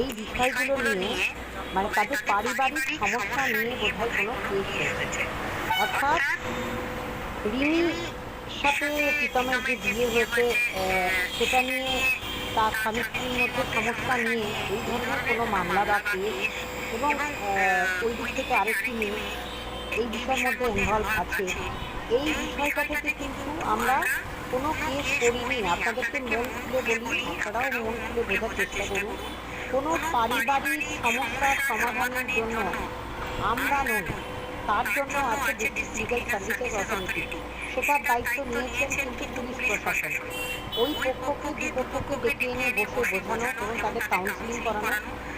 এই বিষয়গুলো নিয়ে মানে তাদের পারিবারিক সমস্যা নিয়ে বোধহয় কোনো কেস অর্থাৎ রিমির সাথে প্রীতমের যে বিয়ে হয়েছে সেটা নিয়ে তার স্বামী স্ত্রীর মধ্যে সমস্যা নিয়ে এই ধরনের কোনো মামলা বা কেস এবং ওই দিক থেকে আরেকটি মেয়ে এই বিষয়ের মধ্যে ইনভলভ আছে। এই বিষয়টা থেকে কিন্তু আমরা কোনো কেস করিনি। আপনাদেরকে মন খুলে বলি, আপনারাও মন খুলে বোঝার চেষ্টা করুন। কোনো পারিবারিক সমস্যার সমাধানের জন্য আমরা নই। তার জন্য আছে ডিস্ট্রিক্ট লিগাল সার্ভিসেস অথরিটি সেটার দায়িত্ব নিয়েছেন কিন্তু পুলিশ প্রশাসন। ওই পক্ষকে, বিপক্ষকে ডেকে এনে বসে বোঝানো এবং তাদের কাউন্সিলিং করানো,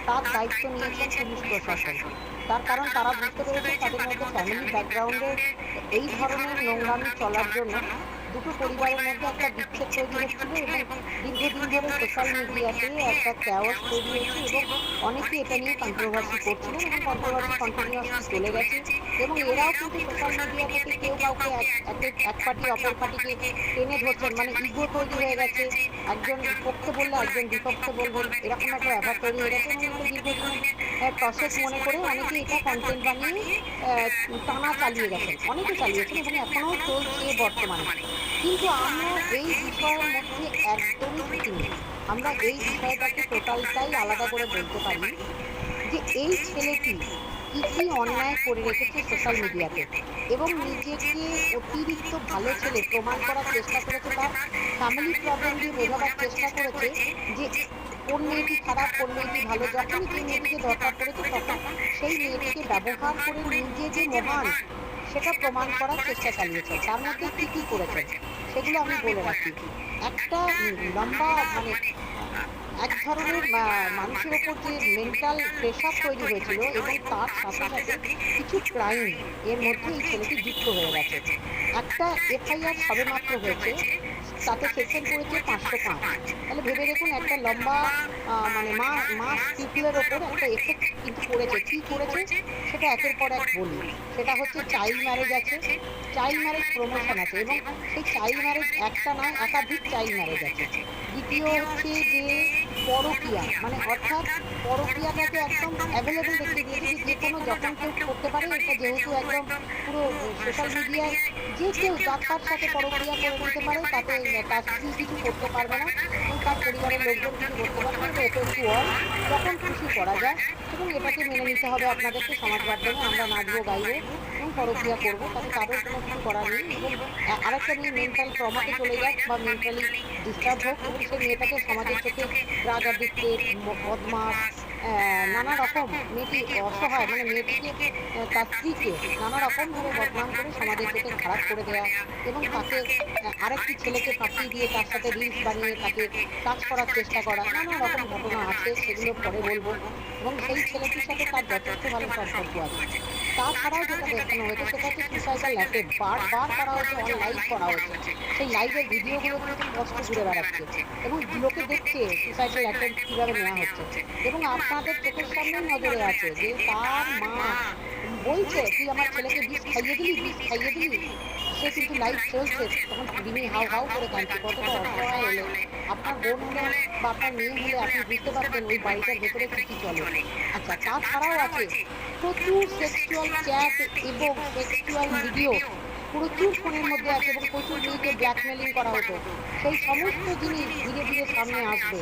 তার দায়িত্ব নিয়েছেন পুলিশ প্রশাসন। তার কারণ তারা বুঝতে পেরেছে তাদের মধ্যে ফ্যামিলি ব্যাকগ্রাউন্ডে এই ধরনের নোংরামি চলার জন্য দুটো পরিবারের মধ্যে একটা বিচ্ছেদ তৈরি হচ্ছিল এবং দীর্ঘদিন ধরে সোশ্যাল মিডিয়াতে একটা ক্যাওয়াস তৈরি হয়েছে এবং অনেকে এটা নিয়ে কন্ট্রোভার্সি করছিলেন এবং কন্ট্রোভার্সি কন্টিনিউয়াসলি চলে গেছে। এবং এরাও কিন্তু সোশ্যাল মিডিয়া থেকে কেউ কাউকে এক- পার্টি অপর পার্টিকে টেনে ধরছেন। মানে ইগো তৈরি হয়ে গেছে। একজন পক্ষে বললে একজন বিপক্ষে বলবেন এরকম একটা ব্যাপার তৈরি হয়ে গেছে। প্রসেস মনে করে অনেকে এটা কন্টেন্ট বানিয়ে টানা চালিয়ে গেছেন। অনেকে চালিয়েছেন এবং এখনও চলছে বর্তমানে। কিন্তু আমরা এই বিষয়ের মধ্যে একদমই আমরা এই বিষয়টাকে টোটালটাই আলাদা করে বলতে পারি যে এই ছেলেটি কি কি অন্যায় করে রেখেছে সোশ্যাল মিডিয়াতে এবং নিজেকে অতিরিক্ত ভালো ছেলে প্রমাণ করার চেষ্টা করেছে তার ফ্যামিলি প্রবলেম দিয়ে বোঝাবার চেষ্টা করেছে যে কোন মেয়েটি খারাপ, কোন মেয়েটি ভালো, যখনই যে মেয়েটিকে দরকার পড়েছে তখন সেই মেয়েটিকে ব্যবহার করে নিজে যে মহান সেটা প্রমাণ করার চেষ্টা চালিয়েছে। তার মধ্যে কি কি করেছে? সেগুলো আমি বলে রাখি। একটা লম্বা মানে এক ধরনের মানুষের ওপর যে মেন্টাল প্রেশার তৈরি হয়েছিল এবং তার সাথে সাথে কিছু ক্রাইম এর মধ্যে এই ছেলেটি যুক্ত হয়ে গেছে। একটা এফআইআর সবেমাত্র হয়েছে, তাতে সেকশন পড়েছে পাঁচশো পাঁচ। তাহলে ভেবে দেখুন, একটা লম্বা মানে মা মাস পিপুলের ওপর একটা এফেক্ট কিন্তু পড়েছে। কি করেছে সেটা একের পর এক বলি। সেটা হচ্ছে চাইল্ড ম্যারেজ আছে। চাইল্ড ম্যারেজ প্রমোশন আছে এবং সেই চাইল্ড ম্যারেজ একটা নয়, একাধিক চাইল্ড ম্যারেজ আছে। দ্বিতীয় হচ্ছে যে পরকিয়া মানে অর্থাৎ পরকিয়াটাকে একদম অ্যাভেলেবেল দেখিয়ে দিয়েছে যে কোনো যখন কেউ করতে পারে। এটা যেহেতু একদম পুরো সোশ্যাল মিডিয়ায় যে কেউ যার তার সাথে পরকিয়া করে নিতে পারে, তাতে স্ত্রী কিছু করতে পারবে না। এবং তার পরিবারের লোকজন কিছু করতে পারবে না, এটা একটু অল যখন খুশি করা যায়, এবং এটাকে মেনে নিতে হবে আপনাদেরকে সমাজ মাধ্যমে আমরা নাচবো, গাইবো। এবং পরকিয়া করব, তাতে তাদের কোনো কিছু করার নেই এবং আরেকটা মেয়ে মেন্টাল ট্রমাতে চলে যাক বা মেন্টালি ডিস্টার্ব হোক, এবং সেই মেয়েটাকে সমাজের চোখে রাগ দিতে বদমাস নানা রকম মেয়েটি অসহায় মানে মেয়েটিকে তার স্ত্রীকে নানা রকমভাবে বদনাম করে সমাজের চোখে খারাপ করে দেওয়া এবং তাকে আরেকটি ছেলেকে পাঠিয়ে দিয়ে তার সাথে রিলস বানিয়ে তাকে কাজ করার চেষ্টা করা, নানা রকম ঘটনা আছে, সেগুলো পরে বলব। এবং সেই ছেলেটির সাথে তার যথেষ্ট ভালো সম্পর্ক আছে। তাছাড়াও যেটা দেখানো হয়েছে সেটা হচ্ছে সুসাইডাল লাইফে বারবার করা হয়েছে অন লাইভ করা হয়েছে। সেই লাইভের ভিডিওগুলো কিন্তু কষ্ট ঘুরে বেড়াচ্ছে। এবং লোকে দেখছে সুসাইডাল অ্যাটেম্প কীভাবে নেওয়া হচ্ছে। এবং আপনাদের চোখের সামনে নজরে আছে যে তার মা বলছে, তুই আমার ছেলেকে বিষ খাইয়ে দিলি বিষ খাইয়ে দিলি? সে কিন্তু চলছে, তখন করে কাঁদছে, কতটা অসহায় হলে। আপনার বোন হলে বা আপনার মেয়ে হলে আপনি বুঝতে ওই বাড়িটার ভেতরে চলে। আচ্ছা তাছাড়াও আছে প্রচুর সেক্সুয়াল চ্যাট এবং সেক্সুয়াল ভিডিও প্রচুর ফোনের মধ্যে আছে এবং প্রচুর মেয়েকে ব্ল্যাকমেলিং করা হতো। সেই সমস্ত জিনিস ধীরে ধীরে সামনে আসবে।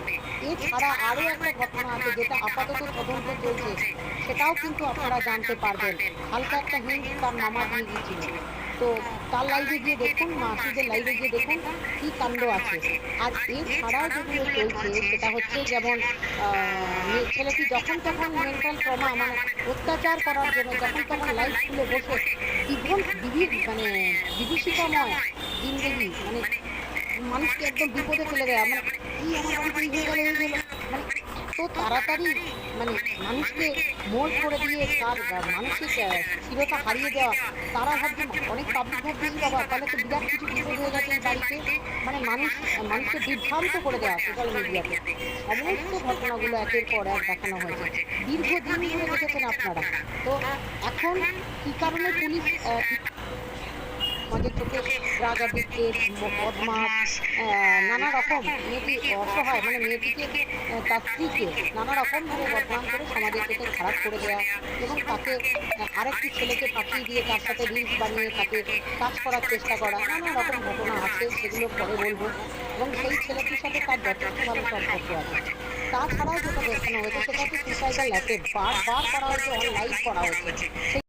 এছাড়া আরও একটা ঘটনা আছে যেটা আপাতত তদন্ত চলছে, সেটাও কিন্তু আপনারা জানতে পারবেন। হালকা একটা হিন্ট তার মামা দিয়ে দিয়েছিল তো তার লাইভে গিয়ে দেখুন, মাসিদের লাইভে গিয়ে দেখুন কি কাণ্ড আছে। আর এছাড়াও যেগুলো চলছে, সেটা হচ্ছে যেমন ছেলেটি যখন তখন মেন্টাল ট্রমা মানে অত্যাচার করার জন্য যখন তখন লাইভ খুলে বসে ইভন বিভি মানে বিভীষিকাময় জিন্দগি মানে মানুষকে একদম বিপদে ফেলে দেয়। মানে কি আমার হয়ে গেল হয়ে গেল। মানে এত তাড়াতাড়ি মানে মানুষকে মোল্ড করে দিয়ে তার মানসিক স্থিরতা হারিয়ে দেওয়া, তারা ভাবছে অনেক পাবলিক ভাবছে, "এই বাবা, তাহলে তো বিরাট কিছু বিপদ হয়ে গেছে বাড়িতে। মানে মানুষ, মানুষকে বিভ্রান্ত করে দেওয়া সোশ্যাল মিডিয়াতে সমস্ত ঘটনাগুলো একের পর এক দেখানো হয়েছে। দীর্ঘদিন ধরে দেখেছেন আপনারা। তো এখন কি কারণে পুলিশ আহ, সমাজের চোখে ড্রাগ অ্যাডিক্টেড বদমাস নানা রকম মেয়েটি অসহায় মানে মেয়েটিকে তার স্ত্রীকে নানা রকমভাবে বদনাম করে সমাজের চোখে খারাপ করে দেওয়া এবং তাকে আরেকটি ছেলেকে পাঠিয়ে দিয়ে তার সাথে রিলস বানিয়ে তাকে কাজ করার চেষ্টা করা নানা রকম ঘটনা আছে সেগুলো পরে বলব। এবং সেই ছেলেটির সাথে তার যথেষ্ট ভালো সম্পর্ক আছে। তাছাড়াও যেটা দেখানো হয়েছে সেটা হচ্ছে সুসাইডাল অ্যাটেম্প বারবার করা হয়েছে অন লাইভ করা হয়েছে।